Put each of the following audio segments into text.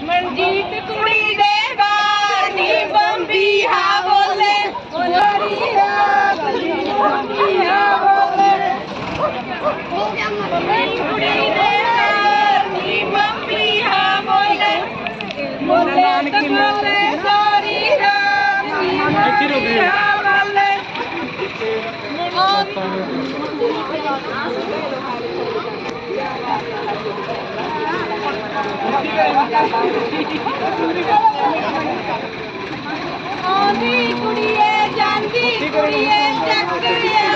ਮਨਜੀਤ ਕੁੜੀ ਦੇ ਵਾਰ ਨੀ ਬੰਬੀ ਹਾ ਬੋਲੇ ਬੋਲੀ ਹਾ ਬਲੀ ਬੰਬੀ ਹਾ ਬੋਲੇ ਕੁੜੀ ਦੇ ਵਾਰ ਨੀ ਬੰਬੀ ਹਾ ਬੋਲੇ ਬੋਲੇ ਤਾਂ ਬੋਲੇ ਸਾਰੀ ਰਾਤ ਨੀ ਬੰਬੀ ਹਾ ਬੋਲੇ ਆਉਂਦੀ ਕੁੜੀਏ ਜਾਂਦੀ ਕੁੜੀਏ ਚੱਕਰਿਆ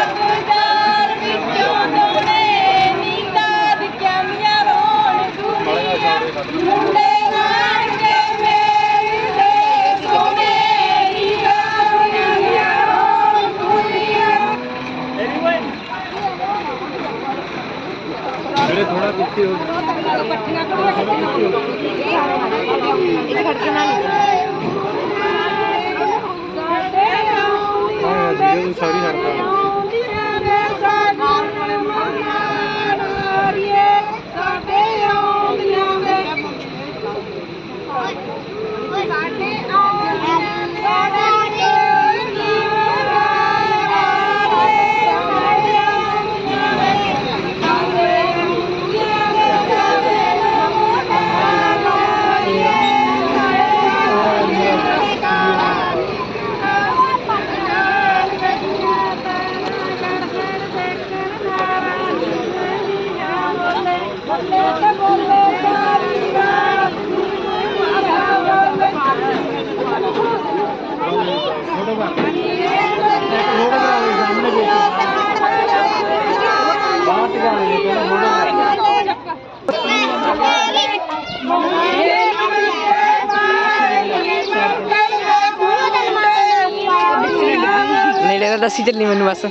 ਨੇੜੇ ਤਾਂ ਦੱਸੀ ਚੱਲੀ ਮੈਨੂੰ ਬਸ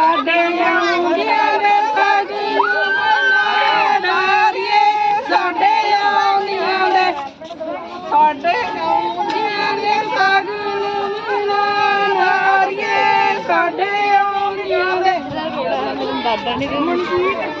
ਸਾਡੇ ਆਉਂਦਿਆਂ ਦੇ ਸਗਣ ਮਨਾ ਡਾਰੀਏ ਸਾਡੇ ਆਉਂਦਿਆਂ ਦੇ ਸਾਡੇ ਆਉਂਦਿਆਂ ਦੇ ਸਗਣ ਮਨਾ ਡਾਰੀਏ ਸਾਡੇ ਆਉਂਦਿਆਂ ਦੇ। ਮਨਜੀਤ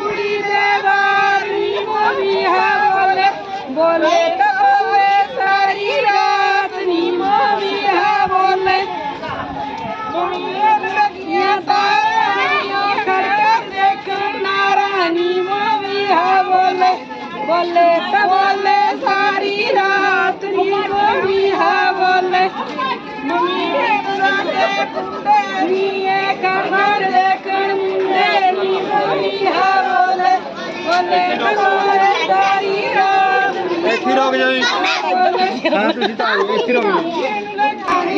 ਇੱਥੇ ਰੁਕ ਜਾਓ ਜੀ। ਹਾਂ ਤੁਸੀਂ ਤਾਂ ਆਓ ਇੱਥੇ ਰੁਕ ਜਾਓ।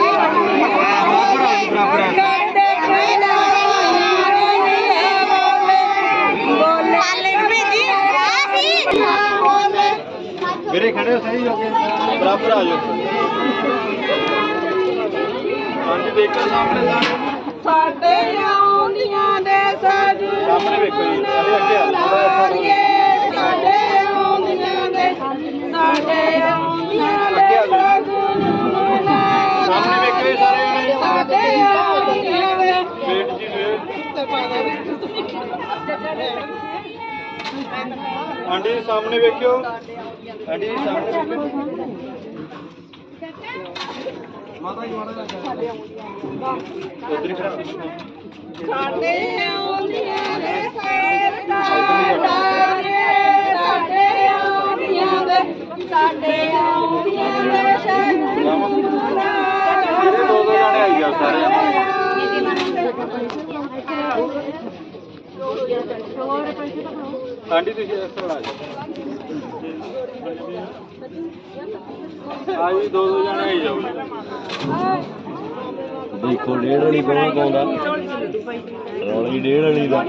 ਮੇਰੇ ਖੜੇ ਹੋ ਸਹੀ ਹੋ ਕੇ। ਬਰਾਬਰ ਆ ਜਾਓ। ਹਾਂਜੀ ਦੇਖੋ ਸਾਹਮਣੇ ਸਾਡੇ ਆਉਂਦੀਆਂ ਦੇ ਸਜ ਸਾਹਮਣੇ ਵੇਖੋ ਜੀ ਅਰੇ ਅੱਗੇ ਆ ਆਂਟੀ ਜੀ ਸਾਹਮਣੇ ਵੇਖਿਓ। ਆਂਟੀ ਜੀ ਸਾਹਮਣੇ ਵੇਖਿਓ। ਮਾਤਾ ਜੀ ਮਾਤਾ ਜੀ ਉਧਰ ਖੜਾ ਸਾਡੇ ਆਉਂਦੀਆਂ ਦੇ ਸੇਰ ਦਾ ਡਾਰੇ ਸਾਡੇ ਆਉਂਦੀਆਂ ਦੇ ਸਾਡੇ ਆਉਂਦੀਆਂ ਦੇ ਮਨਾ ਇਹਦੇ ਦੋ ਦੋ ਜਾਣੇ ਆਈ ਜਾਓ ਸਾਰੇ ਆਂਟੀ, ਤੁਸੀਂ ਇਸ ਤਰ੍ਹਾਂ ਆ ਜਾਓ ਆ ਜੀ ਦੋ ਦੋ ਜਣੇ ਆਈ ਜਾਓ। ਦੇਖੋ, ਡੇਢ ਵਾਲੀ ਕੌਣ ਪਾਉਂਦਾ ਰੌਲੀ ਡੇਢ ਵਾਲੀ ਦਾ।